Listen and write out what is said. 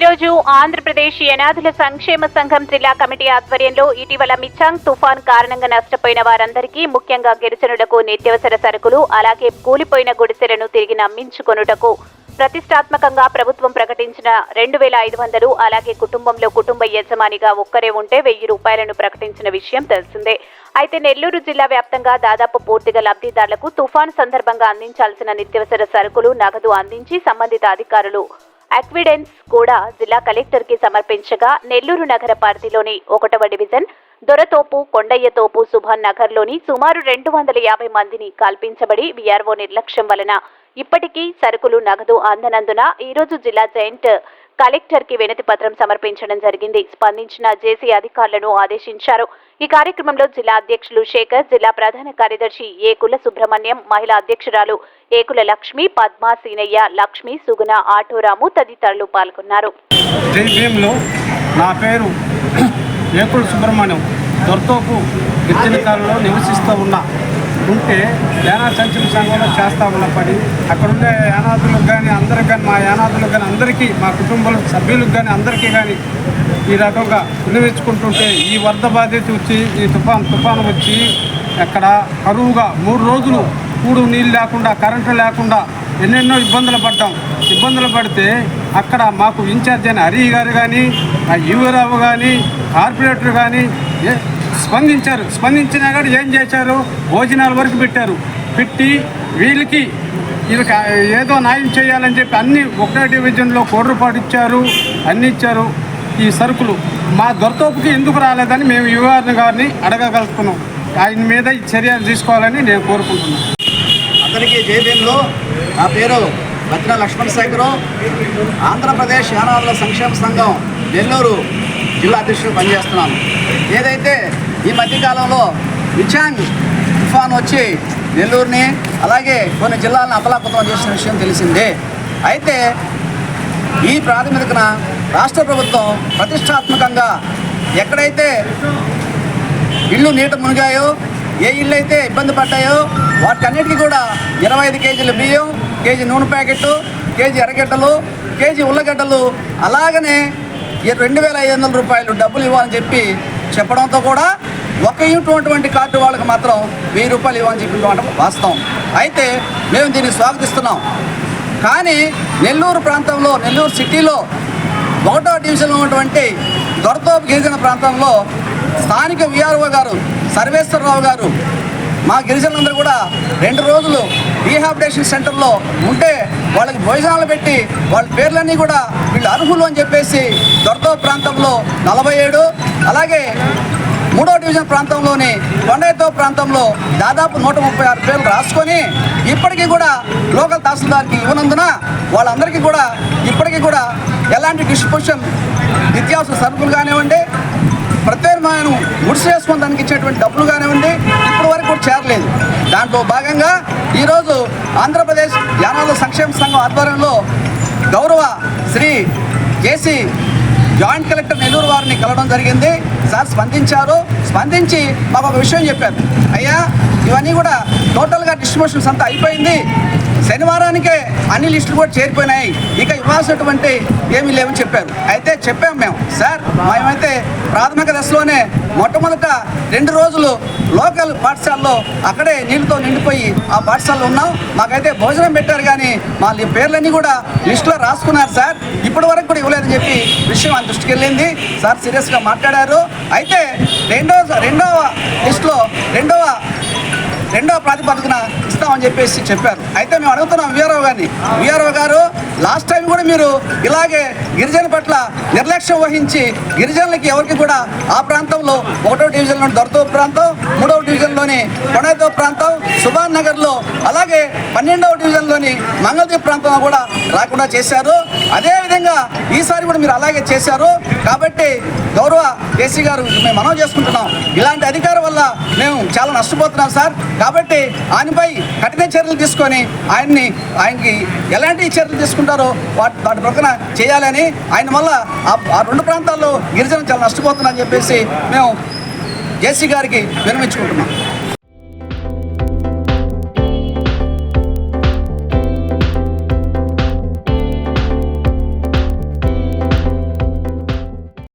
ఆంధ్రప్రదేశ్ యనాదుల సంక్షేమ సంఘం జిల్లా కమిటీ ఆధ్వర్యంలో ఇటీవల మిచాంగ్ తుఫాన్ కారణంగా నష్టపోయిన వారందరికీ ముఖ్యంగా గిరిజనులకు నిత్యవసర సరుకులు అలాగే కూలిపోయిన గుడిసెలను తిరిగి నమ్మించుకొనుటకు ప్రతిష్టాత్మకంగా ప్రభుత్వం ప్రకటించిన రెండు వేల ఐదు వందలు అలాగే కుటుంబంలో కుటుంబ యజమానిగా ఒక్కరే ఉంటే వెయ్యి రూపాయలను ప్రకటించిన విషయం తెలిసిందే. అయితే నెల్లూరు జిల్లా వ్యాప్తంగా దాదాపు పూర్తిగా లబ్ధిదారులకు తుఫాను సందర్భంగా అందించాల్సిన నిత్యవసర సరుకులు నగదు అందించి సంబంధిత అధికారులు అక్విడెన్స్ కూడా జిల్లా కలెక్టర్కి సమర్పించగా నెల్లూరు నగర పరిధిలోని ఒకటవ డివిజన్ దొరతోపు కొండయ్యతోపు సుభాన్ నగర్లోని సుమారు రెండు వందల యాభై మందిని కల్పించబడి వీఆర్ఓ నిర్లక్ష్యం వలన ఇప్పటికీ సరుకులు నగదు అందనందున ఈరోజు జిల్లా జాయింట్ కలెక్టర్కి వినతి పత్రం సమర్పించడం జరిగింది. స్పందించిన జేసీ అధికారులను ఆదేశించారు. ఈ కార్యక్రమంలో జిల్లా అధ్యక్షులు శేఖర్ జిల్లా ప్రధాన కార్యదర్శి ఏకుల సుబ్రహ్మణ్యం మహిళా అధ్యక్షురాలు ఏకుల లక్ష్మి పద్మ సీనయ్య లక్ష్మి సుగుణ ఆటోరాము తదితరులు పాల్గొన్నారు. నా పేరు సుబ్రహ్మణ్యం. నివసిస్తూ ఉన్నా ఉంటే యానా సంక్షేమ సంఘంలో చేస్తా ఉన్న పని అక్కడ ఉండే యానాదులకు కానీ అందరికి కానీ మా యానాదులకు కానీ అందరికీ మా కుటుంబ సభ్యులకు కానీ అందరికీ కానీ ఈ రకంగా వినిపించుకుంటుంటే ఈ వరద బాధ్యత వచ్చి ఈ తుఫాన్ తుఫాను వచ్చి అక్కడ కరువుగా మూడు రోజులు కూడు నీళ్ళు లేకుండా కరెంటు లేకుండా ఎన్నెన్నో ఇబ్బందులు పడ్డాం. ఇబ్బందులు పడితే అక్కడ మాకు ఇన్ఛార్జ్ అయిన హరి గారు కానీ ఆ యువరావు కానీ కార్పొరేటర్ కానీ ఏ- స్పందించారు. స్పందించినా కానీ ఏం చేశారు? భోజనాల వరకు పెట్టారు. పెట్టి వీళ్ళకి వీళ్ళకి ఏదో న్యాయం చేయాలని చెప్పి అన్ని ఒకటే డివిజన్లో కోటి ఇచ్చారు. అన్ని ఇచ్చారు ఈ సరుకులు. మా దొరతోపుకి ఎందుకు రాలేదని మేము యువఆర్ని గారిని అడగగలుగుతున్నాం. ఆయన మీద చర్యలు తీసుకోవాలని నేను కోరుకుంటున్నాను. అతనికి జేబీఎంలో నా పేరు భద్ర లక్ష్మణ్ శేఖరు ఆంధ్రప్రదేశ్ యానాదుల సంక్షేమ సంఘం నెల్లూరు జిల్లా అధ్యక్షుడు పనిచేస్తున్నాను. ఏదైతే ఈ మధ్యకాలంలో విచాంగ్ తుఫాన్ వచ్చి నెల్లూరుని అలాగే కొన్ని జిల్లాలను అతలాకుతలం చేసిన విషయం తెలిసిందే. అయితే ఈ ప్రాతిపదికన రాష్ట్ర ప్రభుత్వం ప్రతిష్టాత్మకంగా ఎక్కడైతే ఇళ్ళు నీట మునిగాయో ఏ ఇళ్ళు అయితే ఇబ్బంది పడ్డాయో వాటికన్నిటికీ కూడా ఇరవై ఐదు కేజీల బియ్యం కేజీ నూనె ప్యాకెట్ కేజీ ఎర్రగడ్డలు కేజీ ఉల్లగడ్డలు అలాగనే ఈ రెండు వేల ఐదు వందల రూపాయలు డబ్బులు ఇవ్వాలని చెప్పి చెప్పడంతో కూడా ఒక ఇటువంటి కార్డు వాళ్ళకి మాత్రం వెయ్యి రూపాయలు ఇవ్వని చెప్పినటువంటి వాస్తవం. అయితే మేము దీన్ని స్వాగతిస్తున్నాం. కానీ నెల్లూరు ప్రాంతంలో నెల్లూరు సిటీలో ఒకటో డివిజన్లో ఉన్నటువంటి దొరతోపు గిరిజన ప్రాంతంలో స్థానిక విఆర్ఓ గారు సర్వేశ్వరరావు గారు మా గిరిజనులందరూ కూడా రెండు రోజులు రీహాబిటేషన్ సెంటర్లో ఉంటే వాళ్ళకి భోజనాలు పెట్టి వాళ్ళ పేర్లన్నీ కూడా వీళ్ళు అర్హులు అని చెప్పేసి దొరతో ప్రాంతంలో నలభై ఏడు అలాగే డివిజన్ ప్రాంతంలోని కొండైతో ప్రాంతంలో దాదాపు నూట ముప్పై ఆరు పేర్లు రాసుకొని ఇప్పటికీ కూడా లోకల్ తహసీల్దార్కి ఇవ్వనందున వాళ్ళందరికీ కూడా ఇప్పటికీ కూడా ఎలాంటి డిస్ట్రిబ్యూషన్ నిత్యావసర సరుకులు కానివ్వండి ప్రత్యేకమైన గుడిసె వేసుకుని దానికి ఇచ్చేటువంటి డబ్బులు కానివ్వండి ఇప్పటి వరకు కూడా చేరలేదు. దాంట్లో భాగంగా ఈరోజు ఆంధ్రప్రదేశ్ యానాద సంక్షేమ సంఘం ఆధ్వర్యంలో గౌరవ Shri KC joint collector Nellore వారిని కలవడం జరిగింది. సార్ స్పందించారు. స్పందించి మాకు ఒక విషయం చెప్పారు. అయ్యా ఇవన్నీ కూడా టోటల్గా డిస్ట్రిబ్యూషన్స్ అంతా అయిపోయింది. శనివారానికే అన్ని లిస్టులు కూడా చేరిపోయినాయి. ఇక ఇవ్వాల్సినటువంటి ఏమీ లేవని చెప్పారు. అయితే చెప్పాం మేము. సార్ మేమైతే ప్రాథమిక దశలోనే మొట్టమొదట రెండు రోజులు లోకల్ పాఠశాలలో అక్కడే నీళ్ళతో నిండిపోయి ఆ పాఠశాలలో ఉన్నాం. మాకైతే భోజనం పెట్టారు కానీ మా పేర్లన్నీ కూడా లిస్టులో రాసుకున్నారు సార్. ఇప్పటి వరకు కూడా ఇవ్వలేదని చెప్పి విషయం ఆయన దృష్టికి వెళ్ళింది. సార్ సీరియస్గా మాట్లాడారు. అయితే రెండో రెండవ లిస్టులో రెండవ రెండవ ప్రాతిపదికన ఇస్తామని చెప్పేసి చెప్పారు. అయితే మేము అడుగుతున్నాం వీఆర్ఓ గారిని. వీఆర్ఓ గారు లాస్ట్ టైం కూడా మీరు ఇలాగే గిరిజన పట్ల నిర్లక్ష్యం వహించి గిరిజనులకి ఎవరికి కూడా ఆ ప్రాంతంలో ఒకటో డివిజన్లోని దొరతో ప్రాంతం మూడవ డివిజన్లోని కొనైతో ప్రాంతం సుభాన్ నగర్లో అలాగే పన్నెండవ డివిజన్లోని మంగళదీప్ ప్రాంతంలో కూడా రాకుండా చేశారు. అదేవిధంగా ఈసారి కూడా మీరు అలాగే చేశారు. కాబట్టి గౌరవ కేసీ గారు మేము మనం చేసుకుంటున్నాం. ఇలాంటి అధికారం వల్ల మేము చాలా నష్టపోతున్నాం సార్. కాబట్టి ఆయనపై కఠిన చర్యలు తీసుకొని ఆయన్ని ఆయనకి ఎలాంటి చర్యలు తీసుకుంటారో వాటి వాటి ప్రక్కన చేయాలని ఆయన వల్ల ఆ- రెండు ప్రాంతాల్లో గిరిజనులు చాలా నష్టపోతున్నారని చెప్పేసి మేము జేసీ గారికి విరమించుకుంటున్నాం